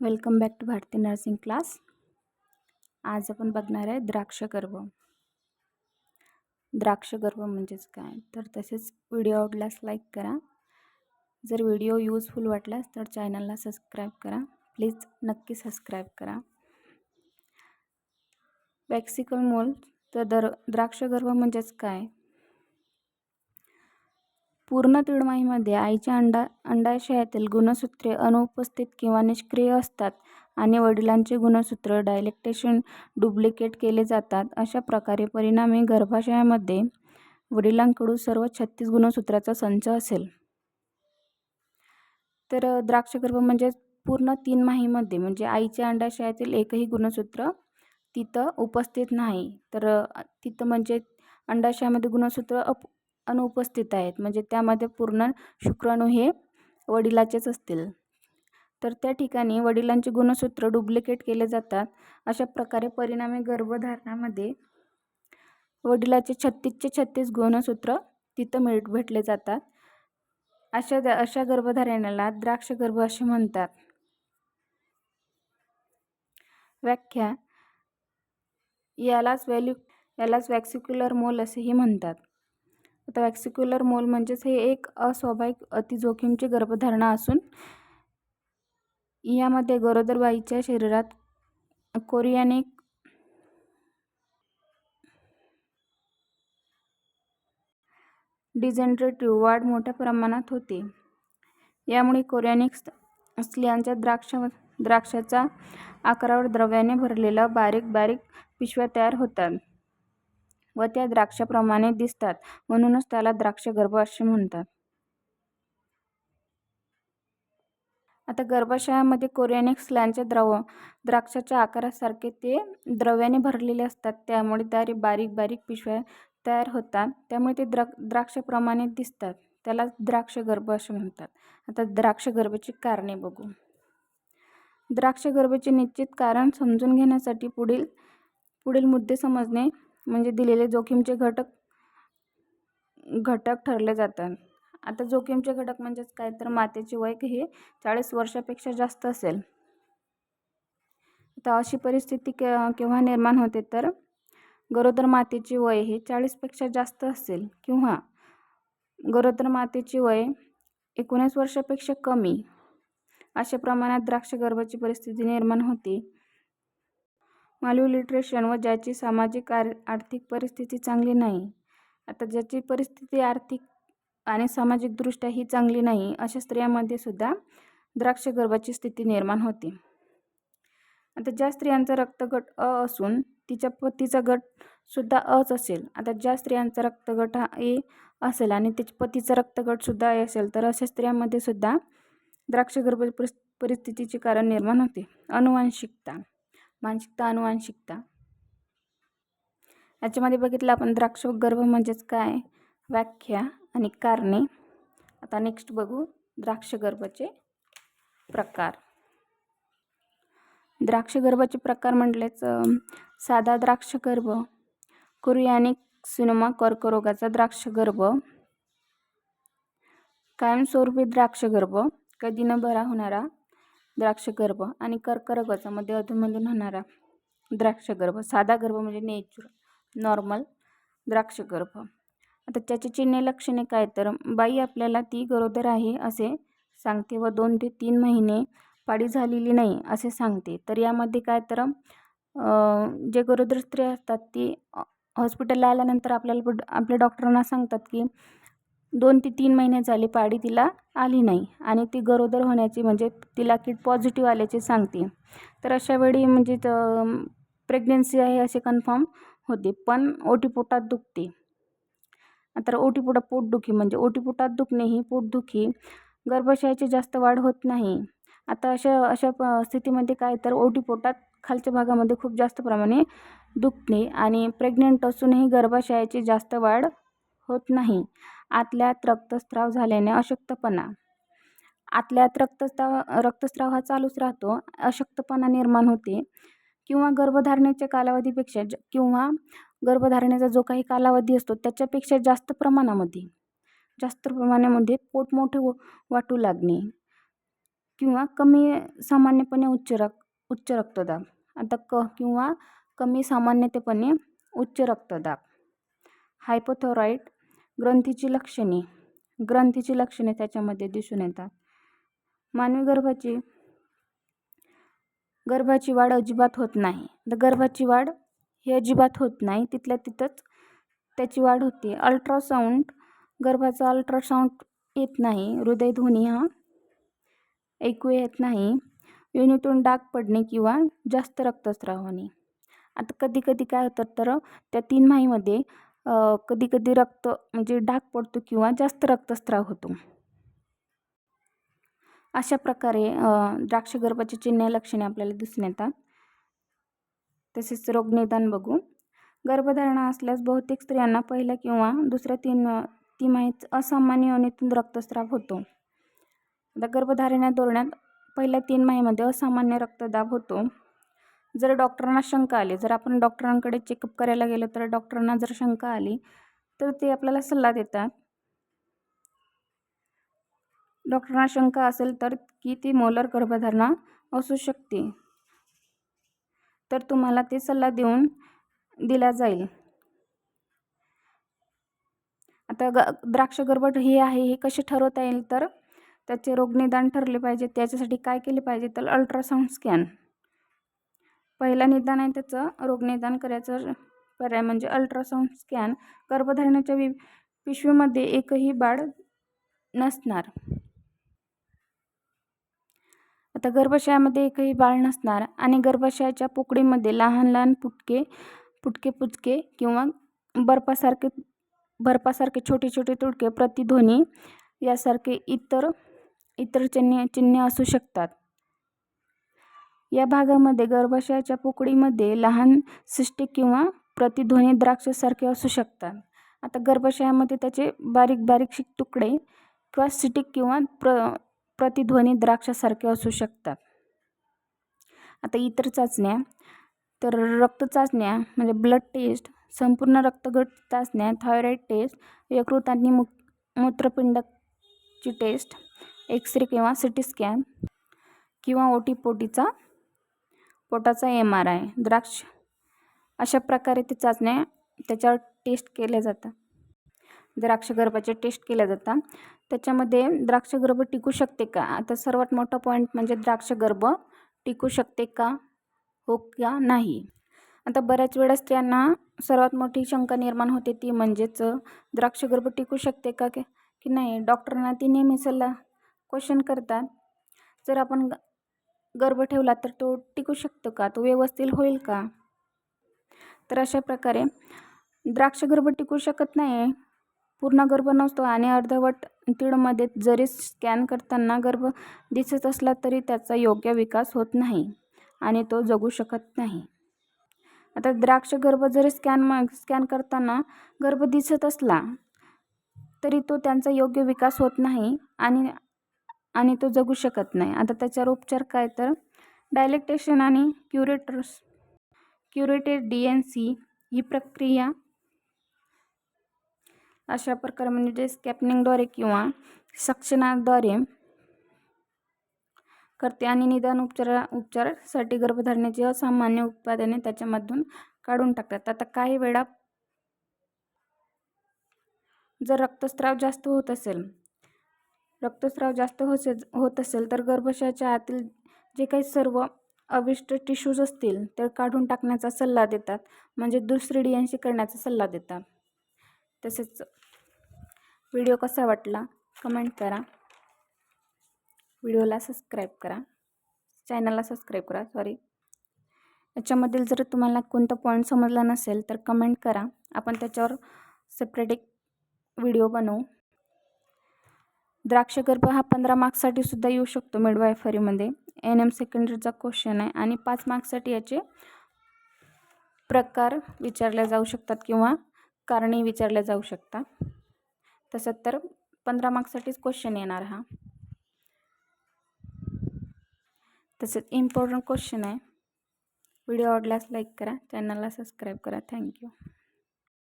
Welcome back to Bharati nursing class आज आपण बघणार आहे द्राक्षगर्भ द्राक्षगर्भ म्हणजेच काय? तर तसेच व्हिडिओ आवडल्यास लाईक करा. जर व्हिडिओ यूजफुल वाटल्यास तर चॅनलला सबस्क्राईब करा. प्लीज नक्की सबस्क्राईब करा. वॅक्सिकल मोल तर दर द्राक्षगर्भ म्हणजेच काय? पूर्ण तिळमाहीमध्ये आईच्या अंडा अंडाशयातील गुणसूत्रे अनुपस्थित किंवा निष्क्रिय असतात आणि वडिलांचे गुणसूत्र डायलेक्टेशन डुप्लिकेट केले जातात अशा प्रकारे परिणामी गर्भाशयामध्ये वडिलांकडून सर्व छत्तीस गुणसूत्राचा संच असेल. तर द्राक्षगर्भ म्हणजे पूर्ण तीन माहीमध्ये म्हणजे आईच्या अंडाशयातील एकही गुणसूत्र तिथं उपस्थित नाही. तर तिथं म्हणजे अंडाशयामध्ये गुणसूत्र अप अनुपस्थित आहेत. म्हणजे त्यामध्ये पूर्ण शुक्राणू हे वडिलाचेच असतील. तर त्या ठिकाणी वडिलांचे गुणसूत्र डुप्लिकेट केले जातात. अशा प्रकारे परिणामी गर्भधारणामध्ये वडिलाचे छत्तीसचे छत्तीस गुणसूत्र तिथं मिळ भेटले जातात. अशा अशा गर्भधारणाला द्राक्ष गर्भ असे म्हणतात. व्याख्या यालाच व्हॅल्यू यालाच वॅक्सिक्युलर मोल असेही म्हणतात. आता वॅक्सिक्युलर मोल म्हणजेच हे एक अस्वाभाविक अतिजोखीमची गर्भधारणा असून यामध्ये गरोदरबाईच्या शरीरात कोरियानिक डिजेनरेटिव्ह वाढ मोठ्या प्रमाणात होते. यामुळे कोरियानिक स्त्रियांच्या द्राक्ष द्राक्षाचा आकारावर द्रव्याने भरलेला बारीक बारीक पिशव्या तयार होतात. व त्या द्राक्षाप्रमाणे दिसतात. म्हणूनच त्याला द्राक्षगर्भ असे म्हणतात. आता गर्भाशयामध्ये कोरियानिक स्लॅनच्या द्रव द्राक्षाच्या आकारासारखे ते द्रव्याने भरलेले असतात. त्यामुळे त्या बारीक बारीक पिशव्या तयार होतात. त्यामुळे ते द्रा द्राक्षाप्रमाणे दिसतात. त्याला द्राक्षगर्भ असे म्हणतात. आता द्राक्षगर्भाची कारणे बघू. द्राक्षगर्भाचे निश्चित कारण समजून घेण्यासाठी पुढील पुढील मुद्दे समजणे म्हणजे दिलेले जोखीमचे घटक घटक ठरले जातात. आता जोखीमचे घटक म्हणजेच काय? तर मातेचे वय हे चाळीस वर्षापेक्षा जास्त असेल. आता अशी परिस्थिती के केव्हा निर्माण होते तर? गरोदर मातेचे वय हे चाळीसपेक्षा जास्त असेल किंवा गरोदर मातेचे वय एकोणीस वर्षापेक्षा कमी अशा प्रमाणात द्राक्ष गर्भाची परिस्थिती निर्माण होते. माल्युलिट्रेशन व ज्याची सामाजिक आर आर्थिक परिस्थिती चांगली नाही. आता ज्याची परिस्थिती आर्थिक आणि सामाजिकदृष्ट्या ही चांगली नाही अशा स्त्रियांमध्ये सुद्धा द्राक्ष गर्भाची स्थिती निर्माण होते. आता ज्या स्त्रियांचा रक्तगट अ असून तिच्या पतीचा गटसुद्धा अच असेल. आता ज्या स्त्रियांचा रक्तगट हा ए असेल आणि तिच्या पतीचा रक्तगटसुद्धा ए असेल तर अशा स्त्रियांमध्ये सुद्धा द्राक्षगर्भ परिस्थितीचे कारण निर्माण होते. अनुवांशिकता. मानसिकता अनुवांशिकता याच्यामध्ये बघितलं आपण द्राक्ष गर्भ म्हणजेच काय? व्याख्या आणि कारणे. आता नेक्स्ट बघू द्राक्षगर्भाचे प्रकार. द्राक्षगर्भाचे प्रकार म्हटलेच साधा द्राक्षगर्भ कुरियानिक सिनेमा कर्करोगाचा द्राक्षगर्भ कायमस्वरूपी द्राक्षगर्भ कधी न बरा होणारा द्राक्षगर्भ आणि कर्करगचामध्ये अधूनमधून होणारा द्राक्षगर्भ साधा गर्भ म्हणजे नेचर नॉर्मल द्राक्षगर्भ आता त्याची चिन्हे लक्षणे काय? तर बाई आपल्याला ती गरोदर आहे असे सांगते व दोन ते तीन महिने पाळी झालेली नाही असे सांगते. तर यामध्ये काय? तर जे गरोदर स्त्री असतात ती हॉस्पिटलला आल्यानंतर आपल्याला आपल्या डॉक्टरांना सांगतात की दोन ते तीन महिने झाले पाळी तिला आली नाही आणि ती गरोदर होण्याची म्हणजे तिला किट पॉझिटिव्ह आल्याचे सांगते. तर अशा वेळी म्हणजे प्रेग्नेन्सी आहे असे कन्फर्म होते पण ओटीपोटात दुखते. तर ओटीपोटात पोटदुखी म्हणजे ओटीपोटात दुखणे ही पोटदुखी गर्भाशयाची जास्त वाढ होत नाही. आता अशा अशा प स्थितीमध्ये काय तर ओटीपोटात खालच्या भागामध्ये खूप जास्त प्रमाणे दुखणे आणि प्रेग्नंट असूनही गर्भाशयाची जास्त वाढ होत नाही. आतल्यात रक्तस्राव झाल्याने अशक्तपणा. आतल्यात रक्तस्राव रक्तस्राव हा चालूच राहतो. अशक्तपणा निर्माण होते. किंवा गर्भधारणेच्या कालावधीपेक्षा ज किंवा गर्भधारणेचा जो काही कालावधी असतो त्याच्यापेक्षा जास्त प्रमाणामध्ये जास्त प्रमाणामध्ये पोट मोठे वाटू लागणे. किंवा कमी सामान्यपणे उच्च रक उच्च रक्तदाब. आता क किंवा कमी सामान्यतेपणे उच्च रक्तदाब. हायपोथोराईड ग्रंथीची लक्षणे. ग्रंथीची लक्षणे त्याच्यामध्ये दिसून येतात. मानवी गर्भाची गर्भाची वाढ अजिबात होत नाही. तर गर्भाची वाढ ही अजिबात होत नाही. तिथल्या तिथंच त्याची वाढ होते. अल्ट्रासाऊंड गर्भाचा अल्ट्रासाऊंड येत नाही. हृदयध्वनी हा ऐकू येत नाही. युनिटून डाग पडणे किंवा जास्त रक्तस्राव होणे आता कधी कधी काय होतं तर त्या तीन माहीमध्ये कधी कधी रक्त म्हणजे डाग पडतो किंवा जास्त रक्तस्त्राव होतो. अशा प्रकारे द्राक्षगर्भाची चिन्ह लक्षणे आपल्याला दिसून येतात. तसेच रोगनिदान बघू. गर्भधारणा असल्यास बहुतेक स्त्रियांना पहिल्या किंवा दुसऱ्या तीन तिमाहीत असामान्य योनीतून रक्तस्राव होतो. आता गर्भधारणा धोरणात पहिल्या तीन माहीमध्ये असामान्य रक्तदाब होतो. जर डॉक्टरांना शंका आली जर आपण डॉक्टरांकडे चेकअप करायला गेलो तर डॉक्टरांना जर शंका आली तर ते आपल्याला सल्ला देतात. डॉक्टरांना शंका असेल तर की ती मोलर गर्भधारणा असू शकते. तर तुम्हाला ते सल्ला देऊन दिला जाईल. आता ग द्राक्ष गर्भट हे आहे हे कसे ठरवता येईल? तर त्याचे रोगनिदान ठरले पाहिजे त्याच्यासाठी काय केले पाहिजे? तर अल्ट्रासाऊंड स्कॅन पहिला निदान आहे त्याचं रोगनिदान करायचं पर्याय म्हणजे अल्ट्रासाऊंड स्कॅन. गर्भधारणाच्या वि पिशवीमध्ये एकही बाळ नसणार. आता गर्भाशयामध्ये एकही बाळ नसणार आणि गर्भाशयाच्या पोकळीमध्ये लहान लहान पुटके पुटके पुचके किंवा बर्फासारखे बर्फासारखे छोटे छोटे तुटके प्रतिध्वनी यासारखे इतर इतर चिन्हे चिन्हे असू शकतात. या भागामध्ये गर्भाशयाच्या पोकळीमध्ये लहान सिस्टिक किंवा प्रतिध्वनी द्राक्षासारखे असू शकतात. आता गर्भाशयामध्ये त्याचे बारीक बारीक तुकडे किंवा सिटिक किंवा प्र प्रतिध्वनी द्राक्षासारखे असू शकतात. आता इतर चाचण्या तर रक्त चाचण्या म्हणजे ब्लड टेस्ट संपूर्ण रक्तगट चाचण्या थायरॉईड टेस्ट यकृत आणि मू मूत्रपिंडची टेस्ट एक्सरे किंवा सी टी स्कॅन किंवा ओटीपोटीचा पोटाचा एम आर आय द्राक्ष. अशा प्रकारे ते चाचण्या त्याच्यावर टेस्ट केल्या जातात. द्राक्षगर्भाचे टेस्ट केल्या जातात. त्याच्यामध्ये द्राक्ष गर्भ टिकू शकते का? आता सर्वात मोठा पॉईंट म्हणजे द्राक्ष गर्भ टिकू शकते का? हो का नाही? आता बऱ्याच वेळेस त्यांना सर्वात मोठी शंका निर्माण होते ती म्हणजेच द्राक्ष गर्भ टिकू शकते का? की नाही? डॉक्टरांना ती नेहमी सल्ला क्वेश्चन करतात. जर आपण गर्भ ठेवला तर तो टिकू शकतो का? तो व्यवस्थित होईल का? तर अशा प्रकारे द्राक्ष गर्भ टिकू शकत नाही पूर्ण गर्भ नसतो आणि अर्धवट तीळमध्ये जरी स्कॅन करताना गर्भ दिसत असला तरी त्याचा योग्य विकास होत नाही आणि तो जगू शकत नाही. आता द्राक्ष गर्भ जरी स्कॅन मग स्कॅन करताना गर्भ दिसत असला तरी तो त्यांचा योग्य विकास होत नाही आणि आणि तो जगू शकत नाही. आता त्याच्यावर उपचार काय तर? डायलेक्टेशन आणि curators curated D N C ही प्रक्रिया अशा प्रकारे म्हणजे स्कॅपनिंगद्वारे किंवा सक्शनाद्वारे करते आणि निदान उपचार उपचारासाठी गर्भधारणेची असामान्य उत्पादने त्याच्यामधून काढून टाकतात. आता काही वेळा जर रक्तस्राव जास्त होत असेल रक्तस्राव जास्त होसे होत असेल तर गर्भाशयाच्या आतील जे काही सर्व अविष्ट टिश्यूज असतील ते काढून टाकण्याचा सल्ला देतात. म्हणजे दुसरी डी एन सी करण्याचा सल्ला देतात. तसेच व्हिडिओ कसा वाटला कमेंट करा. व्हिडिओला सबस्क्राईब करा. चॅनलला सबस्क्राईब करा सॉरी याच्यामधील जर तुम्हाला कोणतं पॉईंट समजला नसेल तर कमेंट करा. आपण त्याच्यावर सेपरेट एक व्हिडिओ बनवू. द्राक्षगर्भ हा पंधरा मार्क्ससाठी सुद्धा येऊ शकतो मिडवायफरीमध्ये एन एम सेकंडरीचा क्वेश्चन आहे. आणि पाच मार्क्ससाठी याचे प्रकार विचारले जाऊ शकतात किंवा कारणे विचारले जाऊ शकतात. तसं तर पंधरा मार्क्ससाठीच क्वेश्चन येणार हा. तसेच इम्पॉर्टंट क्वेश्चन आहे. व्हिडिओ आवडल्यास लाईक करा. चॅनलला सबस्क्राईब करा. थँक्यू